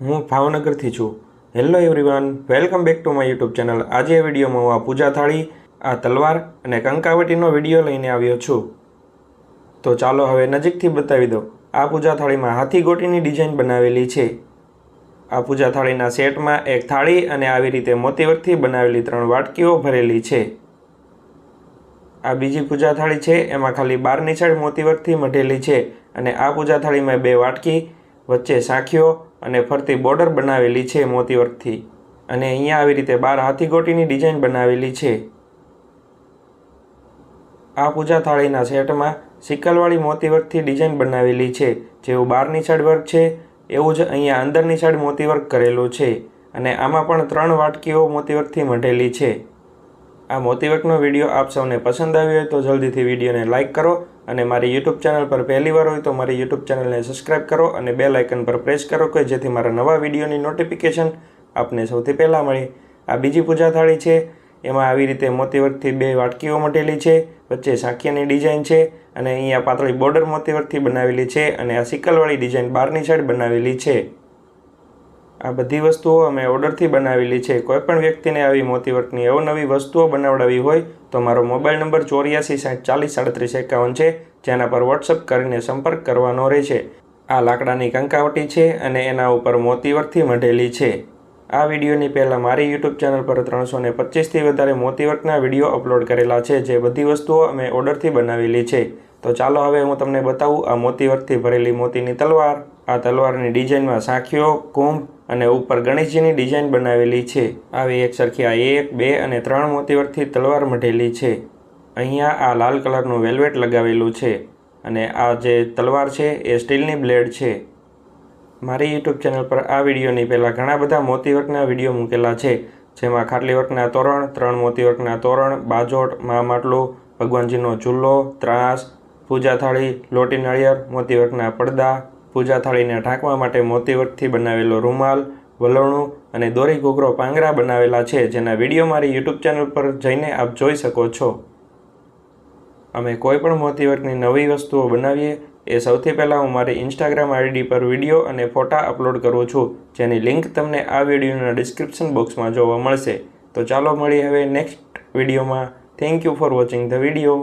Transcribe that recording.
હું ભાવનગરથી છું. Hello everyone welcome back to my YouTube channel આજે વિડીયોમાં હું આ પૂજા થાળી, આ તલવાર અને કંકાવટીનો વીડિયો લઈને આવ્યો છું. તો ચાલો હવે નજીકથી બતાવી દો આ પૂજા થાળીમાં હાથી ગોટીની ડિઝાઇન બનાવેલી છે. આ પૂજા થાળીના સેટમાં એક થાળી અને આવી રીતે મોતીવર્કથી બનાવેલી ત્રણ વાટકીઓ ભરેલી છે. આ બીજી પૂજા થાળી છે, એમાં ખાલી બારની સાઈડ મોતીવર્કથી મઢેલી છે અને આ પૂજા થાળીમાં બે વાટકી, વચ્ચે સાંખીઓ અને ફરતી બોર્ડર બનાવેલી છે મોતીવર્કથી. અને અહીંયા આવી રીતે બાર હાથીગોટીની ડિઝાઇન બનાવેલી છે. આ પૂજા થાળીના સેટમાં સિકલવાળી મોતીવર્કથી ડિઝાઇન બનાવેલી છે. જેવું બહારની સાઈડ વર્ક છે, એવું જ અહીંયા અંદરની સાઈડ મોતીવર્ક કરેલું છે. અને આમાં પણ ત્રણ વાટકીઓ મોતીવર્કથી મઢેલી છે. આ મોતીવર્કનો વીડિયો આપ સૌને પસંદ આવ્યો હોય તો જલ્દીથી વિડીયોને લાઇક કરો અને મારી યુટ્યુબ ચેનલ પર પહેલી વાર હોય તો મારી યુટ્યુબ ચેનલને સબસ્ક્રાઇબ કરો અને બે લાઇકન પર પ્રેસ કરો કે જેથી મારા નવા વિડીયોની નોટિફિકેશન આપને સૌથી પહેલાં મળે. આ બીજી પૂજા થાળી છે. એમાં આવી રીતે મોતીવર્કથી બે વાટકીઓ મટેલી છે, વચ્ચે સાંખિયાની ડિઝાઇન છે અને અહીંયા પાતળી બોર્ડર મોતીવર્કથી બનાવેલી છે અને આ સિકલવાળી ડિઝાઇન બહારની સાઈડ બનાવેલી છે. આ બધી વસ્તુઓ અમે ઓર્ડરથી બનાવેલી છે. કોઈપણ વ્યક્તિને આવી મોતીવર્કની અવનવી વસ્તુઓ બનાવડાવી હોય, તો મારો મોબાઈલ નંબર ચોર્યાસી સાઠ ચાલીસ સાડત્રીસ એકાવન છે, જેના પર વોટ્સઅપ કરીને સંપર્ક કરવાનો રહેશે. આ લાકડાની કંકાવટી છે અને એના ઉપર મોતીવર્કથી મઢેલી છે. આ વિડીયોની પહેલાં મારી યુટ્યુબ ચેનલ પર ત્રણસો ને પચીસથી વધારે મોતીવર્કના વીડિયો અપલોડ કરેલા છે, જે બધી વસ્તુઓ અમે ઓર્ડરથી બનાવેલી છે. તો ચાલો હવે હું તમને બતાવું આ મોતીવર્કથી ભરેલી મોતીની તલવાર. આ તલવારની ડિઝાઇનમાં સાંખીઓ, કુંભ અને ઉપર ગણેશજીની ડિઝાઇન બનાવેલી છે. આવી એક સરખી આ એક, બે અને ત્રણ મોતીવર્કથી તલવાર મઢેલી છે. અહીંયા આ લાલ કલરનું વેલ્વેટ લગાવેલું છે અને આ જે તલવાર છે એ સ્ટીલની બ્લેડ છે. મારી યુટ્યુબ ચેનલ પર આ વિડીયોની પહેલાં ઘણા બધા મોતીવર્કના વીડિયો મૂકેલા છે, જેમાં ખાટલી વર્કના તોરણ, ત્રણ મોતીવર્કના તોરણ, બાજોટ મા માટલું ભગવાનજીનો ચૂલ્લો ત્રાસ, પૂજા થાળી, લોટી નાળિયેર, મોતીવર્કના પડદા, પૂજા થાળીને ઢાંકવા માટે મોતીવર્કથી બનાવેલો રૂમાલ, વલણું અને દોરી ઘૂઘરો પાંગરા બનાવેલા છે, જેના વીડિયો મારી યુટ્યુબ ચેનલ પર જઈને આપ જોઈ શકો છો. અમે કોઈ પણ મોતીવર્કની નવી વસ્તુઓ બનાવીએ એ સૌથી પહેલાં હું મારી ઇન્સ્ટાગ્રામ આઈડી પર વીડિયો અને ફોટા અપલોડ કરું છું, જેની લિંક તમને આ વિડીયોના ડિસ્ક્રિપ્શન બોક્સમાં જોવા મળશે. તો ચાલો મળીએ હવે નેક્સ્ટ વિડીયોમાં. Thank you for watching the video